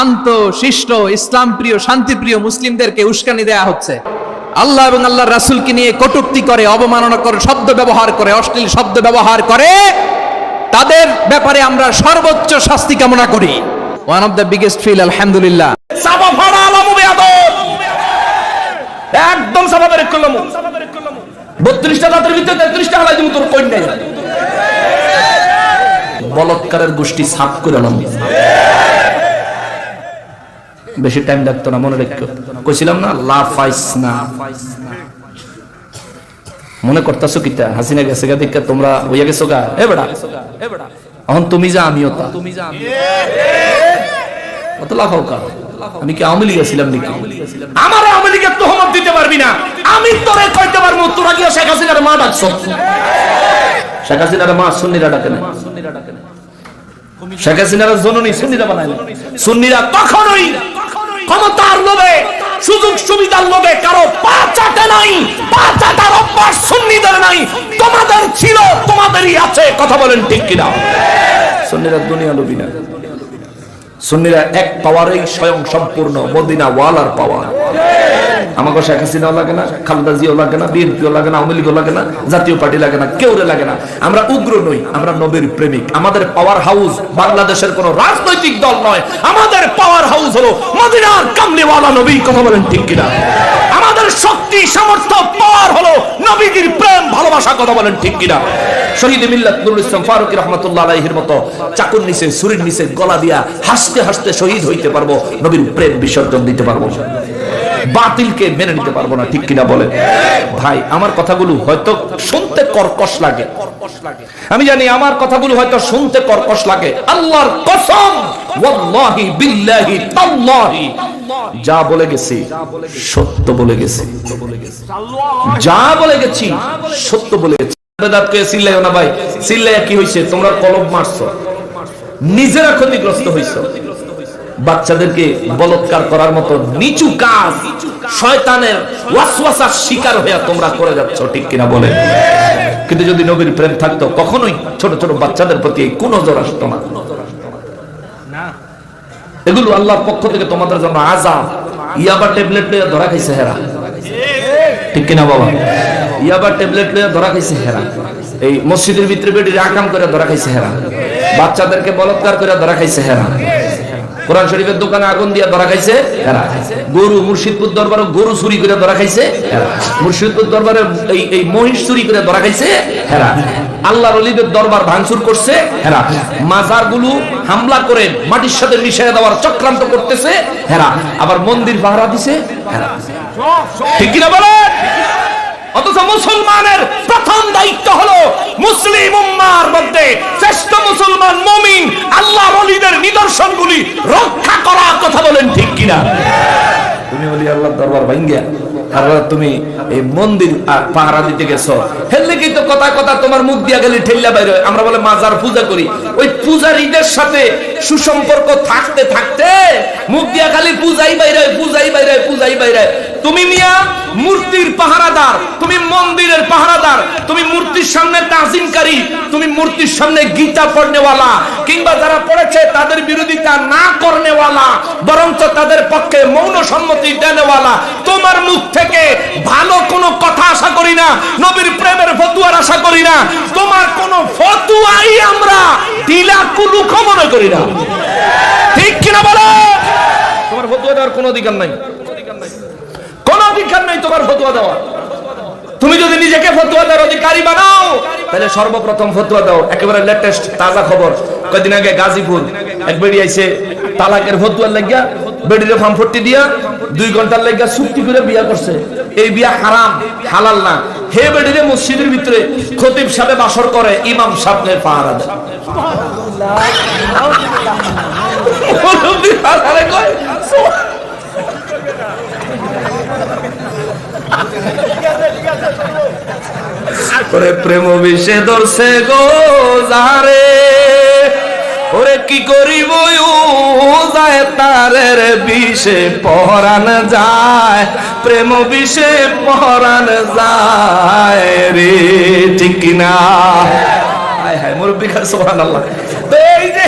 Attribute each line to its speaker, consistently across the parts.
Speaker 1: শান্ত, শিষ্ট ইসলাম প্রিয় শান্তিপ্রিয় মুসলিমদেরকে উস্কানি দেয়া হচ্ছে। আল্লাহ এবং আল্লাহর রাসূলকে নিয়ে কটূক্তি করে অবমাননা করে শব্দ ব্যবহার করে, অশ্লীল শব্দ ব্যবহার করে, তাদের ব্যাপারে আমরা সর্বোচ্চ শাস্তি কামনা করি। One of the biggest feel আলহামদুলিল্লাহ।
Speaker 2: একদম সাবা বেরেক করলাম। বত্রিশটা দাঁতের ভিতরে তেত্রিশটা হালাই তুমি তোর কই নাই। বলৎকারের গোষ্ঠী সাফ করে নাম বেশি টাইম লাগতো না, মনে রেখো। কইছিলাম না লাফাইস না। মনে করতেছো কিতা হাসিনা গেছে গা, দেখা তোমরা হইয়া গেছো গা। এ বেড়া, এখন তুমি যা, আমিও তা। তুমি যা অত লাফাও কা আমি কি আওয়ামী লীগে ছিলাম নাকি? আমার আওয়ামী লীগের তোহমত দিতে পারবি না। আমি তোরে কইতে পারব, তোরা কি শেখ হাসিনার মা ডাকছো। শেখ হাসিনার মা সুন্নিরা ডাকে না। সুন্নিরা ডাকে না শেখ হাসিনার জননী সুন্নিরা বানায় সুন্নিরা কখনোই ক্ষমতার লোভে, সুযোগ সুবিধার লোভে কারও পা চাটে নাই, পা চাটার অভ্যাস সুন্নিদের নাই। তোমাদের ছিল, তোমাদেরই আছে, কথা বলেন ঠিক কিনা? সুন্নিরা দুনিয়া লোভী না। সুন্নিরা এক পাওয়ারেই স্বয়ং সম্পূর্ণ মদিনা ওয়ালার পাওয়ার। আমাকে শেখ হাসিনাও লাগে না, খালেদা জিও লাগে না, বিএনপিও লাগে না, আওয়ামী লাগে না, জাতীয় পার্টি লাগে না কেউ লাগে না। আমরা উগ্র নই, আমরা নবীর প্রেমিক। আমাদের পাওয়ার হাউস বাংলাদেশের কোন রাজনৈতিক দল নয়। আমাদের পাওয়ার হাউস হলো মদিনার কামলিওয়ালা নবী, কথা বলেন ঠিক কিনা? আমাদের শক্তি, সামর্থ্য পাওয়ার হলো নবীজির প্রেম, ভালোবাসা, কথা বলেন ঠিক কিনা? শহীদ মিল্লাত নুরুল ইসলাম ফারুক রহমতুল্লাহ আলাইহির মতো চাকুর নিচে, ছুরির নিচে গলা দিয়া হাসতে হাসতে শহীদ হইতে পারব, নবীর প্রেম বিসর্জন দিতে পারব। বাতিলকে মেনে নিতে পারব না, ঠিক কিনা বলে ভাই, আমার কথাগুলো হয়তো শুনতে কর্কশ লাগে। আমি জানি আমার কথাগুলো হয়তো শুনতে কর্কশ লাগে। আল্লাহর কসম, ওয়াল্লাহি বিল্লাহি তাল্লাহি। যা বলে গেছি, সত্য বলে গেছি। যা বলে গেছি, সত্য বলে গেছি। বেদাত কে চিল্লাইও না ভাই। চিল্লাইয়া কি হইছে? তোমরা কলম মারছো। নিজেরা ক্ষতিগ্রস্ত হইছো। বাচ্চাদেরকে বলৎকার করার মতো নিচু কাজ শয়তানের ওয়াসওয়াসার শিকার হইয়া তোমরা করে যাচ্ছ ঠিক কিনা বলে কিন্তু যদি নবীর প্রেম থাকতো কখনোই ছোট ছোট বাচ্চাদের প্রতি এই কোন নজর আসতো না। এগুলো আল্লাহর পক্ষ থেকে তোমাদের জন্য আজাব ইয়াবা ট্যাবলেট লইয়া ধরা খাইছে হেরা। ঠিক কিনা বাবা? ইয়াবা ট্যাবলেট লইয়া ধরা খাইছে হেরা। এই মসজিদের ভিতরে বেটির আকাম করে ধরা খাইছে হেরা। বাচ্চাদেরকে বলৎকার করে ধরা খাইছে হেরা। কোরআন শরীফের দোকানে আগুন দিয়া ধরা খাইছে? গরু মুর্শিদপুর দরবারে গরু চুরি করে ধরা খাইছে? মুর্শিদপুর দরবারে এই এই মহিষ চুরি করে ধরা খাইছে? হেরা আল্লাহর অলিদের দরবার ভাঙচুর করছে? হেরা মাজারগুলো হামলা করে মাটির সাথে মিশিয়ে দেওয়ার চক্রান্ত করতেছে? হেরা আবার মন্দির পাহারা দিছে? হেরা ঠিক বলেন? অথচ মুসলমানের প্রথম দায়িত্ব হলো মুসলিম উম্মার মধ্যে শ্রেষ্ঠ মুসলমান মুমিন আল্লাহ ওলিদের নিদর্শনগুলি রক্ষা করা কথা বলেন ঠিক কিনা? তুমি ওলি আল্লাহর দরবার ভাঙ্গিয়া তুমি এই মন্দির পাহারা দিতে গেছো। হেললে কি তো কথা কথা তোমার মুখ দিয়া গেলে ঠেল্লা বাইরে আমরা বলে মাজার পূজা করি। ওই পূজারীদের সাথে সুসম্পর্ক থাকতে থাকতে মুখ দিয়া খালি পূজাই বাইরে পূজাই বাইরে পূজাই বাইরে। তুমি মিয়া মূর্তির পাহারাদার, তুমি মন্দিরের পাহারাদার, তুমি মূর্তির সামনে তাজিমকারী তুমি মূর্তির সামনে গীতা পড়নেওয়ালা, কিংবা যারা পড়েছে তাদের বিরোধিতা না করনেওয়ালা, বরঞ্চ তাদের পক্ষে মৌন সম্মতি দেনেওয়ালা তোমার মুখ থেকে ভালো কোনো কথা আশা করি না, নবীর প্রেমের ফতুয়ার আশা করি না, তোমার কোনো ফতুয়াই আমরা ঢিলা কুলুখ মনে করি না। ঠিক কিনা বলো? তোমার ফতুয়া দেওয়ার কোনো অধিকার নাই। অধিকার নাই তোমার ফতুয়া দেওয়া তুমি যদি নিজেকে ফতুয়া দেওয়ার অধিকারী বানাও তাহলে সর্বপ্রথম ফতুয়া দাও। একেবারে লেটেস্ট তাজা খবর। কয়দিন আগে গাজীপুর এক বেড়ি আইছে তালাকের ফতুয়ার লাগিয়া বেডিরে ফার্মফর্টি দিয়া দুই ঘণ্টার লাগিয়া চুক্তি করে বিয়া করছে। এই বিয়া হারাম হালাল না। হে বেডিরে মসজিদের ভিতরে খতিব সাহেব বাসর করে ইমাম সাহেবের পাহারা দেয়। মুরব্বি হারারে কয়, ওরে প্রেম বিষে ধরছে গো যারে ওরে কি করিব যায় তারের বিষে পরান যায়। প্রেম বিষে পরান যায় রে, ঠিক না হায় হায়, মুরব্বী খান, সুবহানাল্লাহ। তো এই যে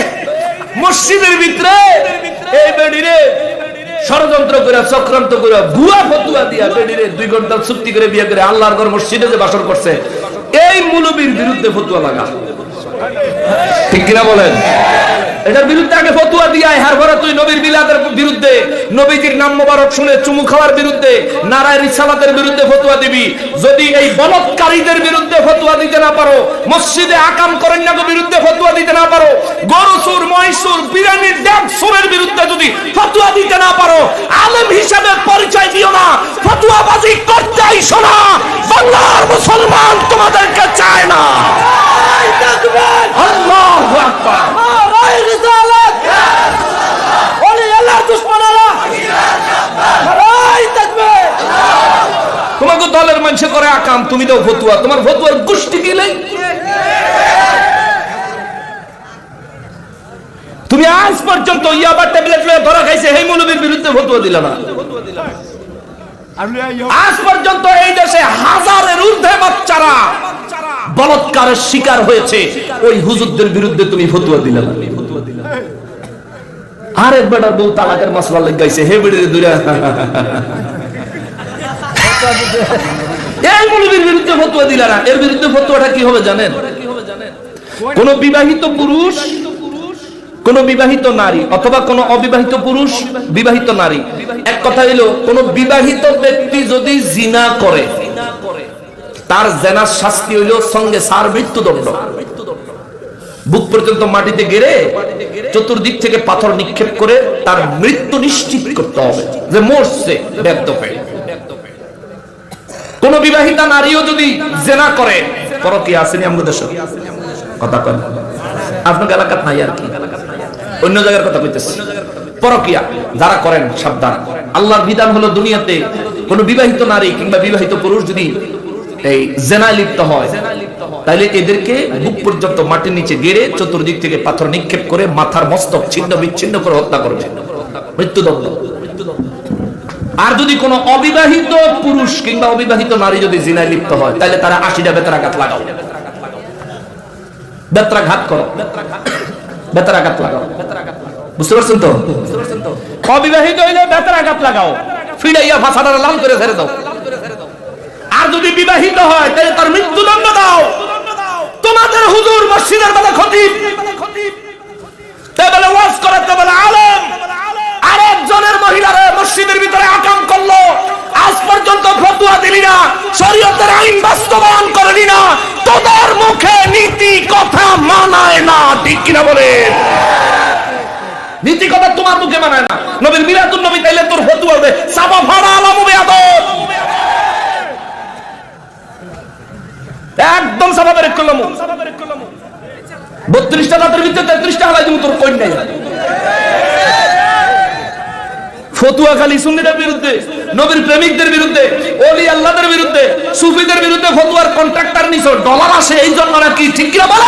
Speaker 2: মসজিদের ভিতরে, এই বেডিরে ষড়যন্ত্র করে চক্রান্ত করে ভুয়া ফতুয়া দিয়া বেডিরে দুই ঘণ্টা চুক্তি করে বিয়ে করে আল্লাহর ঘর মসজিদে যে বাসর করছে, এই মুলবির বিরুদ্ধে ফতুয়া লাগা। ঠিক কিনা বলেন? এটার বিরুদ্ধে আগে ফতুয়া দিয়া হার ভরা তুই নবীর বিলাদের বিরুদ্ধে। নবীজির নাম মোবারক শুনে চুমু খাওয়ার বিরুদ্ধে নারায় রিসালাতের বিরুদ্ধে ফতুয়া দিবি। যদি এই বলৎকারীদের বিরুদ্ধে ফতুয়া দিতে না পারো মসজিদে আকাম করেন না বিরুদ্ধে ফতুয়া দিতে না পারো গরু সুর মহিষুর বিরানির ডাক সুরের বিরুদ্ধে যদি ফতুয়া দিতে না পারো আলেম হিসাবে পরিচয় দিও না ফতুয়াবাজি করতে আইসো না বাংলার মুসলমান তোমাদেরকে চায় না। আল্লাহু আকবার তোমাকে দলের মানুষ করে আকাম তুমি দাও ফতুয়া, তোমার ফতুয়ার গোষ্ঠী কি নাই? তুমি আজ পর্যন্ত ইয়াবা ট্যাবলেট লয়ে ধরা খাইছে এই মৌলবীর বিরুদ্ধে ফতুয়া দিলা না। আজ পর্যন্ত এই দেশে হাজারের ঊর্ধ্বে বাচ্চারা বলৎকারের শিকার হয়েছে। ওই হুজুরদের বিরুদ্ধে তুমি ফতুয়া দিলে না। আরেক বেটার বউ তালাকের মশলা লাগাইছে, হে বেড়ে দূরে এই মৌলবীর বিরুদ্ধে ফতুয়া দিলে না। এর বিরুদ্ধে ফতুয়াটা কি হবে জানেন? কোন বিবাহিত পুরুষ, কোন বিবাহিত নারী অথবা কোন অবিবাহিত পুরুষ, বিবাহিত নারী। এক কথা হইল, কোন বিবাহিত ব্যক্তি যদি জিনা করে, তার জেনার শাস্তি হইল সঙ্গে সার মৃত্যুদণ্ড। বুক পর্যন্ত মাটিতে গেড়ে, চতুর্দিক থেকে পাথর নিক্ষেপ করে তার মৃত্যু নিশ্চিত করতে হবে, যে মরছে, ব্যর্থ হয়ে। কোন বিবাহিতা নারীও যদি জেনা করে পরকি আসেনি আমাদের দেশে? কথা কন আপনার এলাকাত নাই আর কি। অন্য জায়গার কথা কইতেছি। পরকিয়া যারা করেন, সাবধান। আল্লাহর বিধান হলো দুনিয়াতে কোন বিবাহিত নারী কিংবা বিবাহিত পুরুষ যদি এই জেনায় লিপ্ত হয় তাহলে এদেরকে বুক পর্যন্ত মাটির নিচে গেড়ে চতুর্দিক থেকে পাথর নিক্ষেপ করে মাথার মস্তক ছিন্ন বিচ্ছিন্ন করে হত্যা করবে। মৃত্যুদণ্ড। আর যদি কোনো অবিবাহিত পুরুষ কিংবা অবিবাহিত নারী যদি জিনায় লিপ্ত হয় তাহলে তারা আশিটা বেতারাঘাত লাগাও। বেত্রাঘাত করো। বেতারাঘাত লাগাও। বুঝতে পারছেন তো? অবিবাহিত হইলে বেতারাঘাত লাগাও। ফিরাইয়া ভাষাটা লাল করে ছেড়ে দাও। আর যদি বিবাহিত হয় তাহলে তার মৃত্যুদণ্ড দাও। তোমাদের হুজুর মসজিদের বেলা খতিব টেবলে ওয়াজ করে টেবলে আলেম আর একজনের মহিলারে মসজিদের ভিতরে আকাম করল আজ পর্যন্ত ফতুয়া দিলি না শরীয়তের আইন বাস্তবায়ন করলি না তোদের মুখে নীতি কথা মানায় না ঠিক কিনা বলে? নীতি কথা তোমার মুখে মানায় না। নবীর মিলাদুন নবী তাইলে তোর ফতুয়া হবে সাবা ভাড়া আলামু বেয়াদব একদম সাবা বেরেক করলাম বত্রিশটা রাতের ভিতরে তেত্রিশটা হালাই তুমি তোর কই নাই। ফতুয়া খালি সুন্নিদের বিরুদ্ধে, নবীর প্রেমিকদের বিরুদ্ধে, ওলি আল্লাহদের বিরুদ্ধে, সুফিদের বিরুদ্ধে ফতুয়ার কন্ট্রাক্টর নিছো, ডলার আসে এই জন্য নাকি ঠিক কিনা বলে?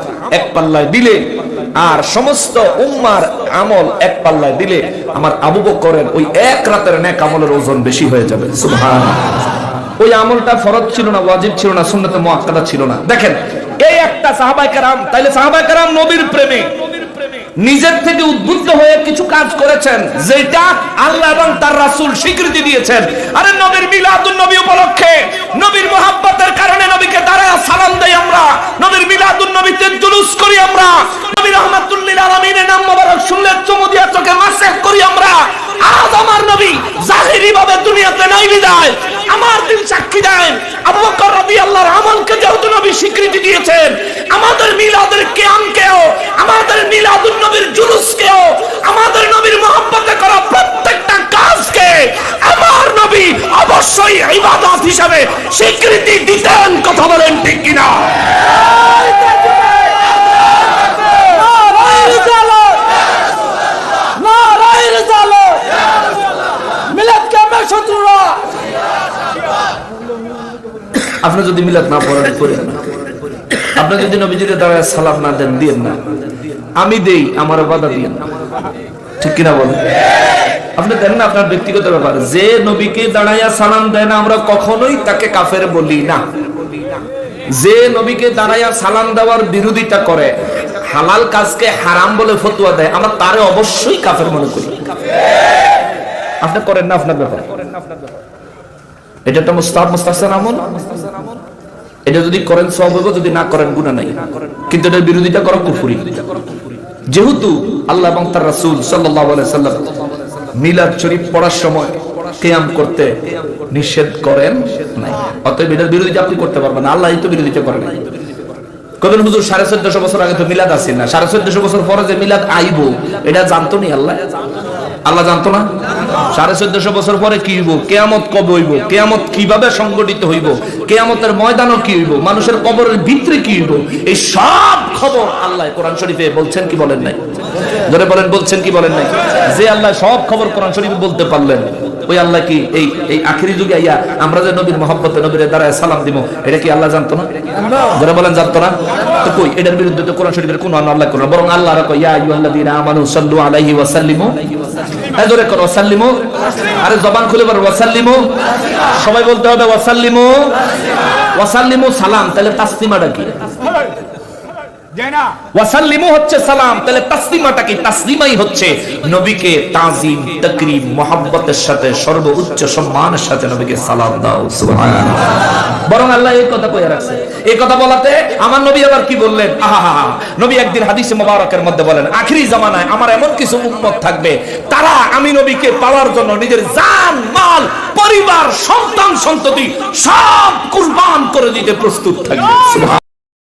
Speaker 2: এক পাল্লায় দিলে আর সমস্ত উম্মার আমল এক পাল্লায় দিলে আমার আবু বকরের ওই এক রাতের নেক আমলের ওজন বেশি হয়ে যাবে। ওই আমলটা ফরজ ছিল না, ওয়াজিব ছিল না, সুন্নতে মুআক্কাদা ছিল না। দেখেন এই একটা সাহাবায়ে কারাম, তাইলে সাহাবায়ে কারাম নবীর প্রেমে নিজের থেকে উদ্বুদ্ধ হয়ে কিছু কাজ করেছেন, যেটা আল্লাহ এবং তার রাসূল স্বীকৃতি দিয়েছেন। আরে নবীর মিলাদুন নবী উপলক্ষে, নবীর মোহাব্বতের কারণে নবীকে দাঁড়ায় সালাম দেই আমরা, নবীর মিলাদুন নবীতে জুলুস করি আমরা নবী রহমাতুল্লিল আলামিনের নাম মোবারক শুনলে চুমু দিয়া চোখে মাসেক করি আমরা। আজ আমার নবী জাহিরি ভাবে দুনিয়াতে নাই বিদায়। আমার দিন সাক্ষী দেন। আবু বকর রাদিয়াল্লাহর আমলকে যেহেতু নবী স্বীকৃতি দিয়েছেন, আমাদের মিলাদের কিয়ামকেও আমাদের মিলাদুন নবীর জুলুসকেও আমাদের নবীর মহব্বতে করা প্রত্যেকটা কাজকে আমার নবী অবশ্যই ইবাদত হিসাবে স্বীকৃতি দিতেন কথা বলেন ঠিক কিনা আপনি যদি মিলাদ না পড়েন করেন না। যদি নবীজির দাঁড়ায় সালাম না দেন, দিয়েন না। আমি দেই, আমার বাধা দিয়েন ঠিক কিনা বলেন? আপনি দেন না আপনার ব্যক্তিগত ব্যাপার। যে নবীকে দাঁড়াইয়া সালাম দেয় না, আমরা কখনোই তাকে কাফের বলি না। যে নবীকে দাঁড়াইয়া সালাম দেওয়ার বিরোধিতা করে, হালাল কাজকে হারাম বলে ফতুয়া দেয়, আমরা তারে অবশ্যই কাফের মনে করি। আপনি করেন না আপনার ব্যাপার। এটা একটা মুস্তাহ মুস্তাহসান আমল। এটা যদি করেন সব হইব, যদি না করেন গুণা নাই। কিন্তু এটার বিরোধিতা করা কুফুরি। যেহেতু আল্লাহ এবং তার রাসূল আলাইহি সাল্লাম মিলাদ শরীফ পড়ার সময় কিয়াম করতে নিষেধ করেন নাই। অতএব এটার বিরোধিতা আপনি করতে পারবেন না। আল্লাহই তো বিরোধিতা করেন নাই। কবেন হুজুর, সাড়ে চোদ্দশো বছর আগে তো মিলাদ আসে না? সাড়ে চোদ্দশো বছর পরে যে মিলাদ আইব, এটা জানতো নি আল্লাহ? আল্লাহ জানতো না? সাড়ে চোদ্দশো বছর পরে কি হইব? কেয়ামত কবে হইব? কেয়ামত কীভাবে সংগঠিত হইব? কেয়ামতের ময়দানও কি হইব? মানুষের কবরের ভিতরে কি হইব? এই সব খবর আল্লাহ কোরআন শরীফে বলছেন কি বলেন নাই? ধরে বলেন, বলছেন কি বলেন নাই? যে আল্লাহ সব খবর কোরআন শরীফে বলতে পারলেন, ওই আল্লাহ কি এই এই আখিরি যুগে আইয়া আমরা যে নবীর মহব্বতে নবীর দ্বারায় সালাম দিব, এটা কি আল্লাহ জানতো না? ধরে বলেন, জানতো না? তো কই, এটার বিরুদ্ধে তো কোরআন শরীফের কোনো আল্লাহ করো বরং আল্লাহ রাখো ইয়া আইয়ুহাল্লাযীনা আমানু সাল্লু আলাইহি ওয়া সাল্লিমু জোরে করো, ওয়াসাল্লিমু। আরে জবান খুলে বলো, ওয়াসাল্লিমু। সবাই বলতে হবে, ওয়াসাল্লিমু। ওয়াসাল্লিমু সালাম, তাহলে তাসলিমাটা কি? ওয়াসাল্লিমু হচ্ছে সালাম তাহলে তাসলিমাটা কি? তাসলিমাই হচ্ছে নবীকে তাজিম তাকরিম মোহাব্বতের সাথে সর্বোচ্চ সম্মানের সাথে নবীকে সালাম দাও সুবহানাল্লাহ। বরং আল্লাহ এই কথা কইয়া রাখছে। এই কথা বলাতে আমার নবী আবার কি বললেন? আহা নবী একদিন হাদিসে মোবারকের মধ্যে বলেন আখিরি জামানায় আমার এমন কিছু উম্মত থাকবে তারা আমি নবীকে পাওয়ার জন্য নিজের জান মাল পরিবার সন্তান সন্ততি সব কুরবান করে দিতে প্রস্তুত থাকবে।